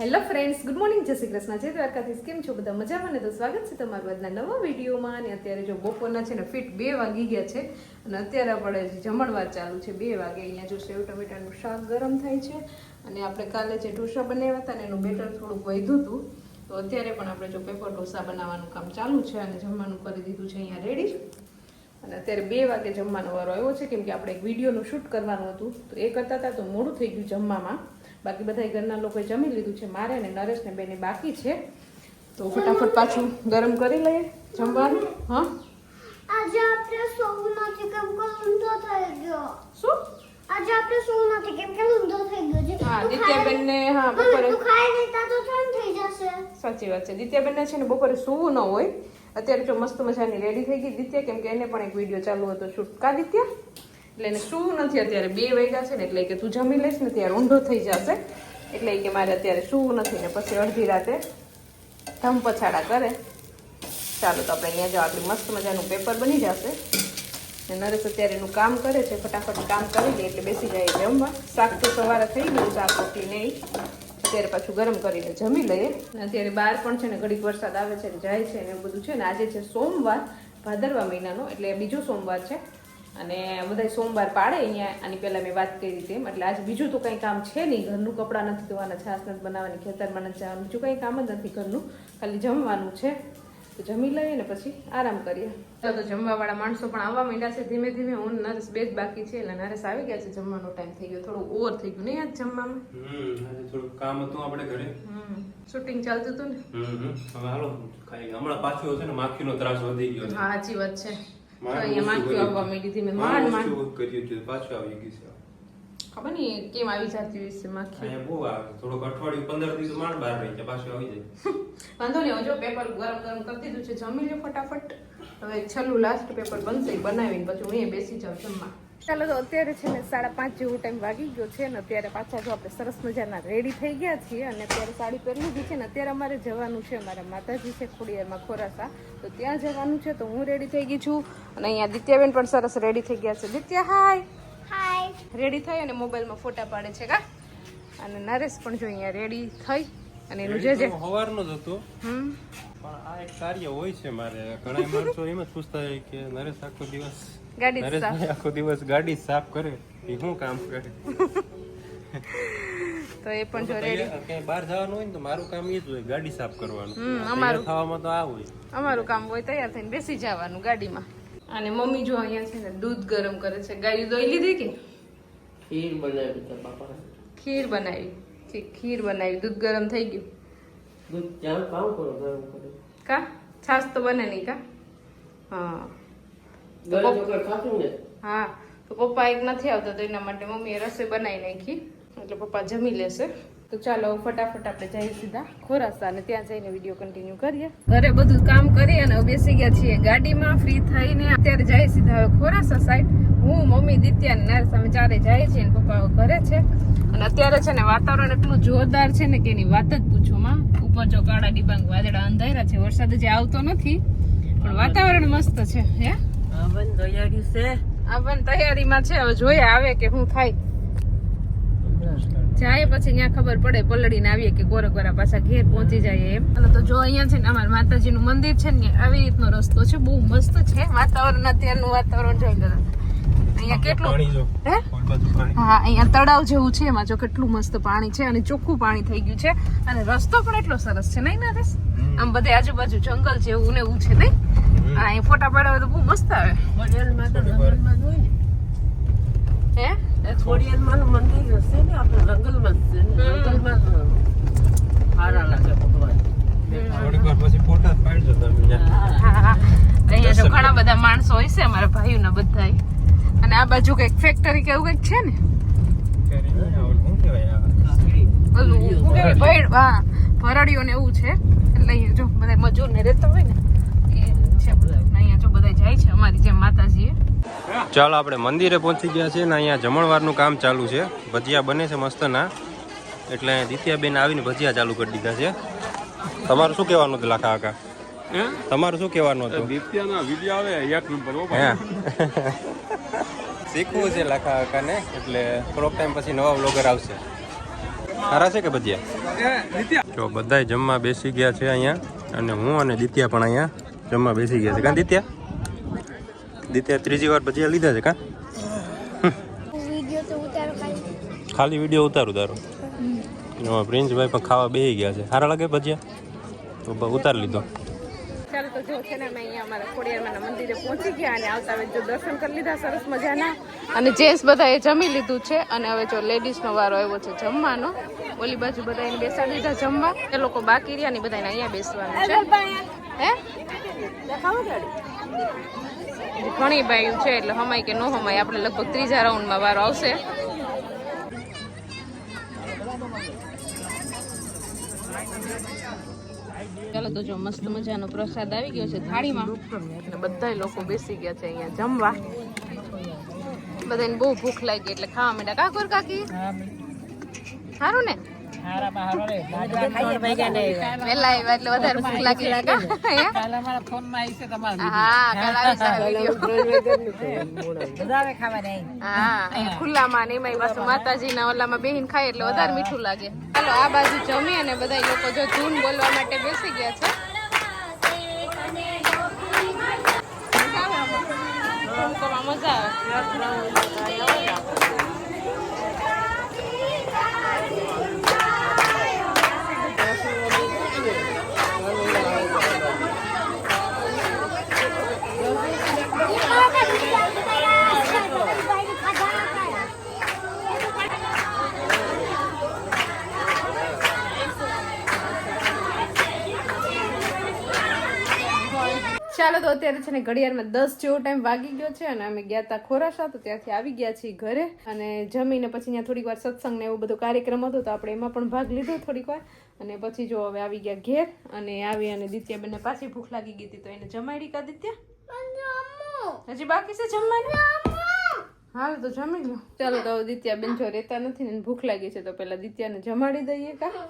Hello friends good morning જય શ્રી કૃષ્ણ. જય દ્વારકાથી કેમ છો બધા? મજામાં ને તો સ્વાગત છે તમારું આજના નવા વિડીયોમાં. અને અત્યારે જો બપોરના છે ને ફિટ બે વાગી ગયા છે. અને અત્યારે આપણે જમણવાર ચાલુ છે, બે વાગે અહીંયા જો સેવ ટમેટાનું શાક ગરમ થાય છે. અને આપણે કાલે જે ઢોસા બનાવ્યા હતા ને એનું બેટર થોડુંક વધ્યું હતું. તો અત્યારે પણ આપણે જો પેપર ઢોસા બનાવવાનું કામ ચાલુ છે અને જમવાનું કરી દીધું છે અહીંયા રેડી અને અત્યારે બે વાગે જમવાનો વારો આવ્યો છે, કેમ કે આપણે એક વિડીયોનું શૂટ કરવાનું હતું. તો એ કરતા હતા તો મોડું થઈ ગયું જમવામાં. બાકી બધા ઘરના લોકોએ જમી લીધું છે મારે ને નરેશ ને બેને બાકી છે. તો ફટાફટ પાછું ગરમ કરી લઈએ જમવાનું હા? આજે આપણે સૌ નથી કેમ કે ઊંધો થઈ ગયો. શું? આજે આપણે સૌ નથી કેમ કે ઊંધો થઈ ગયો છે. હા દિત્યાબેન ને હા બપોરે. તું ખાઈ લેતા તો ઠંડ થઈ જશે. સાચી વાત છે. દિત્યાબેનને છે ને બપોરે સૂવું ન હોય. અત્યારે જો મસ્ત મજાની રેડી થઈ ગઈ. દિત્યા કેમ કે એને પણ એક વીડિયો ચાલુ હતો શૂટ. કા દિત્યા? એટલે એને શું નથી, અત્યારે બે વાગ્યા છે ને, એટલે કે તું જમી લઈશ ને ત્યારે ઊંધો થઈ જશે. એટલે કે મારે અત્યારે શું નથી ને, પછી અડધી રાતે ધમ પછાડા કરે. ચાલો તો આપણે અહીંયા જો આપણી મસ્ત મજાનું પેપર બની જશે. ને નરેશ અત્યારે એનું કામ કરે છે, ફટાફટ કામ કરી દે એટલે બેસી જાય જમવા. શાક તો સવારે થઈ ગયું, શાક, રોટલી નહીં અત્યારે પાછું ગરમ કરીને જમી લઈએ. અત્યારે બહાર પણ છે ને ઘડીક વરસાદ આવે છે ને જાય છે ને એવું બધું છે ને, આજે છે સોમવાર, ભાદરવા મહિનાનો, એટલે બીજો સોમવાર છે. અને બધા સોમવાર પાડે અહીંયા આની પહેલાં મેં વાત કરી તેમ એટલે આજે બીજું તો કંઈ કામ છે નહીં. ઘરનું કપડાં નથી ધોવાના છાસ નથી બનાવવાની ખેતરમાં નથી જવાનું બીજું કંઈ કામ જ નથી ઘરનું. ખાલી જમવાનું છે. તો જમી લઈએ ને પછી આરામ કરીએ. તો જમવાવાળા માણસો પણ આવવા માંડ્યા છે. ધીમે ધીમે હું નરેશ બે જ બાકી છે. એટલે નરેશ આવી ગયા છે. જમવાનો ટાઈમ થઈ ગયો. થોડું ઓવર થઈ ગયું નહીં આજ જમવામાં? થોડું કામ હતું આપણે ઘરે. હમ શૂટિંગ ચાલતું હતું ને? હમ હમ. હવે હાલો ખાઈ હમણાં પાછું છે ને માખીનો ત્રાસ વધી ગયો છે. હા સાચી વાત છે. ખબર નહીં કેમ આવી જતી માખી. બહુ આવે થોડોક અઠવાડિયું પંદર દિવસ માંડ બહાર રહી પાછું આવી જાય. વાંધો નહીં હવે જો પેપર ગરમ ગરમ કરી દીધું છે જમી લો ફટાફટ. હવે છેલ્લું લાસ્ટ પેપર બનશે બનાવીને પછી હું બેસી જાઉં જમવા. ચાલો તો અત્યારે છે ને સાડા પાંચ જેવો ટાઈમ વાગી ગયો છે ને અત્યારે પાછા જો આપણે સરસ મજાના રેડી થઈ ગયા છીએ અને અત્યારે સાડી પહેરી લીધી છે ને અત્યારે અમારે જવાનું છે અમારા માતાજી છે ખોડિયારમાં ખોરાસા. તો ત્યાં જવાનું છે તો હું રેડી થઈ ગઈ છું અને અહીંયા દિત્યાબેન પણ સરસ રેડી થઈ ગયા છે. દિત્યા હાય હાય રેડી થઈ અને મોબાઈલમાં ફોટા પાડે છે કા? અને નરેશ પણ જો અહીંયા રેડી થઈ અને એનું જે જે સવારનો જ હતો. હમ. પણ આ એક કાર્ય હોય છે મારે. ઘણા માણસો એમ જ પૂછતા હોય કે નરેશ આખો દિવસ ગાડી સાફ. આખો દિવસ ગાડી સાફ કરે એ શું કામ કરે? તો એ પણ જો રેડી ક્યાંય બહાર જવાનું હોય ને તો મારું કામ એ જ હોય ગાડી સાફ કરવાનું. અમારું. ખાવામાં તો આ હોય. અમારું કામ હોય તૈયાર થઈને બેસી જવાનું ગાડીમાં. અને મમ્મી જો અહીંયા છે ને દૂધ ગરમ કરે છે. ગાય દોઈ લીધી કે? ખીર બનાવી છે બાપા ખીર બનાવી. ઠીક ખીર બનાવી. દૂધ ગરમ થઈ ગયું. દૂધ ચાલ કામ કરો ગરમ કરો. કા? છાશ તો બને નહીં કા? હા ગરમ વગર ખાતું ને હા તો પપ્પા એક નથી આવતા તો એના માટે મમ્મીએ રસોઈ બનાવી નાખી. એટલે પપ્પા જમી લેશે. તો ચાલો ફટાફટ આપણે જઈએ સીધા ખોરાસા અને ત્યાં જઈને વીડિયો કન્ટિન્યુ કરીએ. ઘરે બધું કામ કરી અને બેસી ગયા છીએ ગાડીમાં ફ્રી થઈને અત્યારે જઈએ સીધા હવે ખોરાસા સાઈડ હું મમ્મી દિત્યા અને સામે અમે ચારે જાય છીએ અને પપ્પા ઘરે છે. અને અત્યારે છે ને વાતાવરણ એટલું જોરદાર છે ને કે એની વાત જ પૂછો માં ઉપર જો કાળા ડિબાંગ વાદળા અંધાર્યા છે વરસાદ જે આવતો નથી. પણ વાતાવરણ મસ્ત છે હે? આવન તૈયારી છે? આવન તૈયારીમાં છે હવે જોઈએ આવે કે શું થાય. જાય પછી ત્યાં ખબર પડે પલળીને આવીએ કે કોરકવાળા પાછા ઘેર પહોંચી જાય એમ. અને તો જો અહીંયા છે ને અમારા માતાજીનું મંદિર છે ને આવી રીતનો રસ્તો છે બહુ મસ્ત છે. વાતાવરણ અત્યારનું વાતાવરણ જોઈ લો. અહીંયા કેટલું હે? હા અહીંયા તળાવ જેવું છે એમાં જો કેટલું મસ્ત પાણી છે અને ચોખ્ખું પાણી થઈ ગયું છે. અને રસ્તો પણ એટલો સરસ છે નહીં નરેશ? આમ બધે આજુબાજુ જંગલ જેવું ને એવું છે નહીં? હા ફોટા પાડવા તો બહુ મસ્ત આવે. તો જંગલમાં જ હોય ને. હે? એ ખોડિયારમાંનું મંદિર હશે ને આપણે જંગલમાં જ છે જંગલમાં જ સારા લાગે ભગવાન. અહીંયા ઘણા બધા માણસો હોય છે અમારા ભાઈઓના બધા અને આ બાજુ કંઈક ફેક્ટરી કે એવું કંઈક છે ને? ભરડીઓ ને એવું છે. એટલે જો બધા મજૂર ને રહેતા હોય ને ચાલો આપણે મંદિરે પહોંચી ગયા છે ને અહીંયા જમણવારનું કામ ચાલુ છે. ભજીયા બને છે મસ્તના. એટલે દિત્યાબેન આવીને ભજીયા ચાલુ કરી દીધા છે. તમારું શું કહેવાનું હતું લાખા કાકા? તમારું શું કહેવાનું હતું? દિત્યાના વીડિયો આવે એક નંબર હો શીખવું છે લાખા કાકાને એટલે થોડોક ટાઈમ પછી નવા બ્લોગર આવશે. સારા છે કે ભજીયા? જો બધાય જમવા બેસી ગયા છે અહીંયા અને હું અને દિત્યા પણ અહીંયા. જમવા બેસી ગયા છે. કાં દિત્યા? દિત્યા ત્રીજી વાર ભજીયા લીધા છે કાં? વીડિયો ખાલી. ખાલી વીડિયો ઉતારું તારો? એમાં પ્રિન્સભાઈ પણ ખાવા બેસી ગયા છે. સારા લાગે ભજીયા? તો ઉતારી લીધો. ચાલો તો જો છે ને અમે અહીંયા અમારા ખોડિયારમાંના મંદિરે પહોંચી ગયા અને આવતા હવે જો દર્શન કરી લીધા સરસ મજાના. અને જેન્ટ્સ બધાએ જમી લીધું છે અને હવે જો લેડીઝનો વારો આવ્યો છે જમવાનો ઓલી બાજુ બધા એને બેસાડી દીધા જમવા. એ લોકો બાકી રહ્યા ને બધાને અહીંયા બેસવાનું છે. હે? ઘણી બાયું છે એટલે હમાય કે ન હમાય. આપણે લગભગ ત્રીજા રાઉન્ડમાં વારો આવશે. ચાલો તો જો મસ્ત મજાનો પ્રસાદ આવી ગયો છે થાળીમાં. એટલે બધા લોકો બેસી ગયા છે અહીંયા જમવા. બધાને બહુ ભૂખ લાગી એટલે ખાવા માંડ્યા. કાકોર કાકી? સારું ને? ખુલ્લામાં ને પાછું માતાજીના ઓલામાં બેહીન ખાય એટલે વધારે મીઠું લાગે. ચાલો આ બાજુ જમી અને બધા લોકો જો ધૂન બોલવા માટે બેસી ગયા છે. મજા આવે. ચાલો તો અત્યારે છે ને ઘડિયાળમાં દસ જેવો ટાઈમ વાગી ગયો છે અને અમે ગયા હતા ખોરાસા તો ત્યાંથી આવી ગયા છીએ ઘરે. અને જમીને પછી ત્યાં થોડીક વાર સત્સંગ ને એવું બધો કાર્યક્રમ હતો તો આપણે એમાં પણ ભાગ લીધો થોડીક વાર. અને પછી જો હવે આવી ગયા ઘેર અને આવી અને દિત્યા બેનને પાછી ભૂખ લાગી ગઈ હતી તો એને જમાડી કા દિત્યા? હજી બાકી છે જમવાનું? હાલ તો જમી લો. ચાલો તો દિત્યા બેન જો રહેતા નથી ને ભૂખ લાગી છે તો પેલા દિત્યાને જમાડી દઈએ કા?